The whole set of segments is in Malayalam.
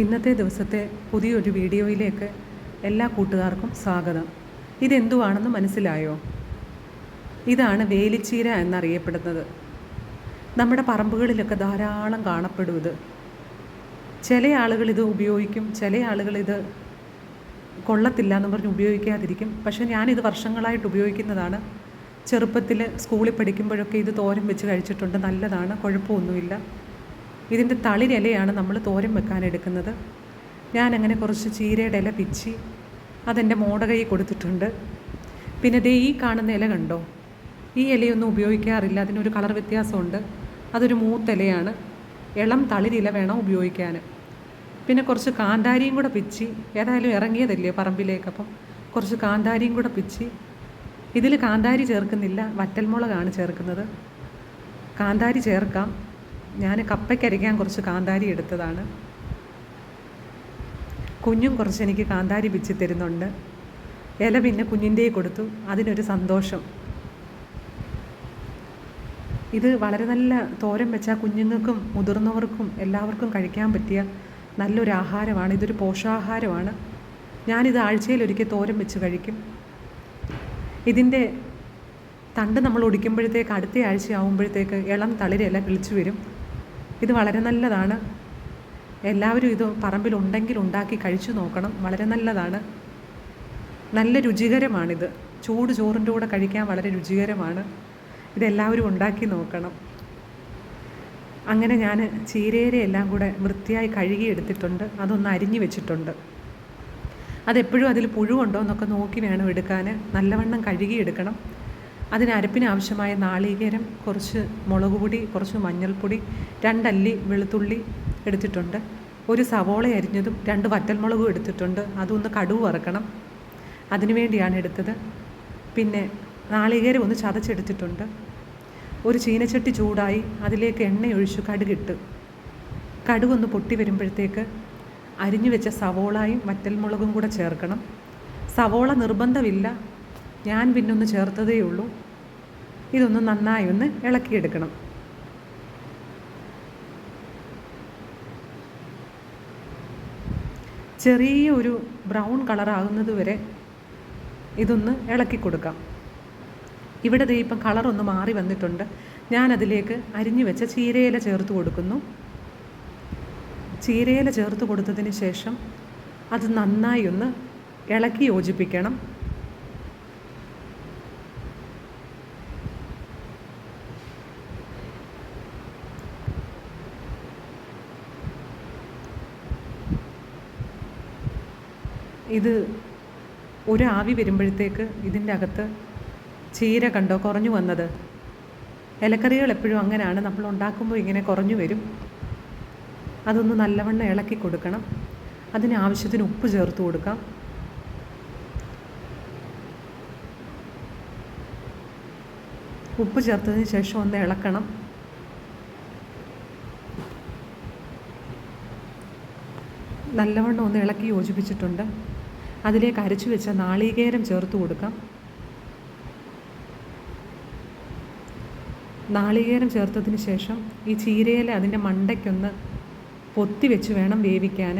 ഇന്നത്തെ ദിവസത്തെ പുതിയൊരു വീഡിയോയിലേക്ക് എല്ലാ കൂട്ടുകാർക്കും സ്വാഗതം. ഇതെന്തുവാണെന്ന് മനസ്സിലായോ? ഇതാണ് വേലിച്ചീര എന്നറിയപ്പെടുന്നത്. നമ്മുടെ പറമ്പുകളിലൊക്കെ ധാരാളം കാണപ്പെടും ഇത്. ചില ആളുകൾ ഇത് ഉപയോഗിക്കും ചില ആളുകൾ ഇത് കൊള്ളത്തില്ല എന്ന് പറഞ്ഞ് ഉപയോഗിക്കാതിരിക്കും. പക്ഷേ ഞാനിത് വർഷങ്ങളായിട്ട് ഉപയോഗിക്കുന്നതാണ്. ചെറുപ്പത്തിൽ സ്കൂളിൽ പഠിക്കുമ്പോഴൊക്കെ ഇത് തോരൻ വെച്ച് കഴിച്ചിട്ടുണ്ട്. നല്ലതാണ് കുഴപ്പമൊന്നുമില്ല. ഇതിന്റെ തളിരിലയാണ് നമ്മൾ തോരൻ വെക്കാൻ എടുക്കുന്നത്. ഞാനങ്ങനെ കുറച്ച് ചീരയുടെ ഇല പിച്ചി അതെന്റെ മോട കൈ കൊടുത്തിട്ടുണ്ട്. പിന്നെ ദേ ഈ കാണുന്ന ഇല കണ്ടോ? ഈ ഇലയൊന്നും ഉപയോഗിക്കാറില്ല. അതിനൊരു കളർ വ്യത്യാസമുണ്ട്. അതൊരു മൂത്തിലയാണ് ഇളം തളിരില വേണം ഉപയോഗിക്കാൻ. പിന്നെ കുറച്ച് കാന്താരിയും കൂടെ പിച്ചി. ഏതായാലും ഇറങ്ങിയതല്ലേ പറമ്പിലേക്ക് അപ്പം. കുറച്ച് കാന്താരിയും കൂടെ പിച്ചി. ഇതിൽ കാന്താരി ചേർക്കുന്നില്ല. വറ്റൽമുളകാണ് ചേർക്കുന്നത്. കാന്താരി ചേർക്കാം. ഞാൻ കപ്പയ്ക്കരയ്ക്കാൻ കുറച്ച് കാന്താരി എടുത്തതാണ്. കുഞ്ഞും കുറച്ച് എനിക്ക് കാന്താരി പിച്ചി തരുന്നുണ്ട്. ഇല പിന്നെ കുഞ്ഞിന്റെ കൊടുത്തു. അതിനൊരു സന്തോഷം. ഇത് വളരെ നല്ല തോരൻ വെച്ചാൽ കുഞ്ഞുങ്ങൾക്കും മുതിർന്നവർക്കും എല്ലാവർക്കും കഴിക്കാൻ പറ്റിയ നല്ലൊരു ആഹാരമാണ്. ഇതൊരു പോഷകാഹാരമാണ്. ഞാനിത് ആഴ്ചയിൽ ഒരിക്കൽ തോരൻ വെച്ച് കഴിക്കും. ഇതിന്റെ തണ്ട് നമ്മൾ ഒടിക്കുമ്പോഴത്തേക്ക് അടുത്ത ആഴ്ച ആകുമ്പോഴത്തേക്ക് ഇളം തളിരില കിളിച്ചു വരും. ഇത് വളരെ നല്ലതാണ്. എല്ലാവരും ഇത് പറമ്പിലുണ്ടെങ്കിൽ ഉണ്ടാക്കി കഴിച്ചു നോക്കണം. വളരെ നല്ലതാണ്. നല്ല രുചികരമാണിത്. ചൂട് ചോറിന്റെ കൂടെ കഴിക്കാൻ വളരെ രുചികരമാണ്. ഇതെല്ലാവരും ഉണ്ടാക്കി നോക്കണം. അങ്ങനെ ഞാൻ ചീരേരെ എല്ലാം കൂടെ വൃത്തിയായി കഴുകി എടുത്തിട്ടുണ്ട് അതൊന്ന് അരിഞ്ഞു വെച്ചിട്ടുണ്ട്. അതെപ്പോഴും അതിൽ പുഴുവുണ്ടോ എന്നൊക്കെ നോക്കി വേണം എടുക്കാൻ. നല്ലവണ്ണം കഴുകി എടുക്കണം അതിന് അരപ്പിന് ആവശ്യമായ നാളികേരം കുറച്ച് മുളക് പൊടി കുറച്ച് മഞ്ഞൾപ്പൊടി രണ്ടല്ലി വെളുത്തുള്ളി എടുത്തിട്ടുണ്ട്. ഒരു സവോള അരിഞ്ഞതും രണ്ട് വറ്റൽമുളകും എടുത്തിട്ടുണ്ട്. അതൊന്ന് കടുവ് വറക്കണം. അതിനു വേണ്ടിയാണ് എടുത്തത്. പിന്നെ നാളികേരം ഒന്ന് ചതച്ചെടുത്തിട്ടുണ്ട്. ഒരു ചീനച്ചട്ടി ചൂടായി അതിലേക്ക് എണ്ണ ഒഴിച്ചു കടുകിട്ട് കടുകൊന്ന് പൊട്ടി വരുമ്പോഴത്തേക്ക് അരിഞ്ഞു വെച്ച സവോളയും വറ്റൽമുളകും കൂടെ ചേർക്കണം. സവോള നിർബന്ധമില്ല. ഞാൻ പിന്നെ ഒന്ന് ചേർത്തതേ ഉള്ളൂ. ഇതൊന്ന് നന്നായി ഒന്ന് ഇളക്കിയെടുക്കണം. ചെറിയ ഒരു ബ്രൗൺ കളറാകുന്നത് വരെ ഇതൊന്ന് ഇളക്കി കൊടുക്കാം. ഇവിടെ ദേ ഇപ്പം കളറൊന്ന് മാറി വന്നിട്ടുണ്ട്. ഞാനതിലേക്ക് അരിഞ്ഞു വെച്ച ചീരയില ചേർത്ത് കൊടുക്കുന്നു. ചീരയില ചേർത്ത് കൊടുത്തതിന് ശേഷം അത് നന്നായി ഒന്ന് ഇളക്കി യോജിപ്പിക്കണം. ഇത് ഒരു ആവി വരുമ്പോഴത്തേക്ക് ഇതിന്റെ അകത്ത് ചീര കണ്ടോ? കുറഞ്ഞു വന്നത്. ഇലക്കറികൾ എപ്പോഴും അങ്ങനെയാണ്. നമ്മൾ ഉണ്ടാക്കുമ്പോൾ ഇങ്ങനെ കുറഞ്ഞു വരും. അതൊന്ന് നല്ലവണ്ണം ഇളക്കി കൊടുക്കണം. അതിന് ആവശ്യത്തിന് ഉപ്പ് ചേർത്ത് കൊടുക്കാം. ഉപ്പ് ചേർത്തതിന് ശേഷം ഒന്ന് ഇളക്കണം. നല്ലവണ്ണം ഒന്ന് ഇളക്കി യോജിപ്പിച്ചിട്ടുണ്ട്. അതിലേക്ക് അരച്ചു വെച്ച നാളികേരം ചേർത്ത് കൊടുക്കാം. നാളികേരം ചേർത്തതിന് ശേഷം ഈ ചീരയിൽ അതിന്റെ മണ്ടയ്ക്കൊന്ന് പൊത്തി വെച്ച് വേണം വേവിക്കാൻ.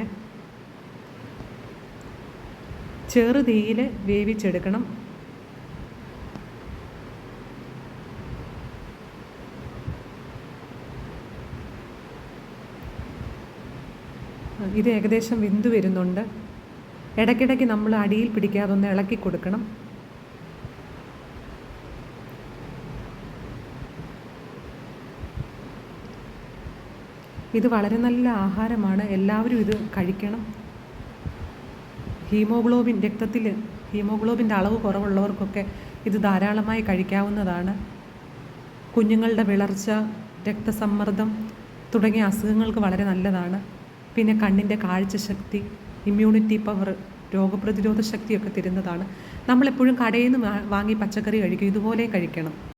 ചെറു തീയിൽ വേവിച്ചെടുക്കണം. ഇത് ഏകദേശം വിന്തു വരുന്നുണ്ട്. ഇടയ്ക്കിടയ്ക്ക് നമ്മൾ അടിയിൽ പിടിക്കാതെ ഒന്ന് ഇളക്കി കൊടുക്കണം. ഇത് വളരെ നല്ല ആഹാരമാണ്. എല്ലാവരും ഇത് കഴിക്കണം. ഹീമോഗ്ലോബിൻ രക്തത്തിൽ ഹീമോഗ്ലോബിന്റെ അളവ് കുറവുള്ളവർക്കൊക്കെ ഇത് ധാരാളമായി കഴിക്കാവുന്നതാണ്. കുഞ്ഞുങ്ങളുടെ വിളർച്ച രക്തസമ്മർദ്ദം തുടങ്ങിയ അസുഖങ്ങൾക്ക് വളരെ നല്ലതാണ്. പിന്നെ കണ്ണിന്റെ കാഴ്ചശക്തി. ഇമ്മ്യൂണിറ്റി പവർ രോഗപ്രതിരോധ ശക്തിയൊക്കെ തരുന്നതാണ്. നമ്മളെപ്പോഴും കടയിൽ നിന്ന് വാങ്ങി പച്ചക്കറി കഴിക്കും. ഇതുപോലെ കഴിക്കണം.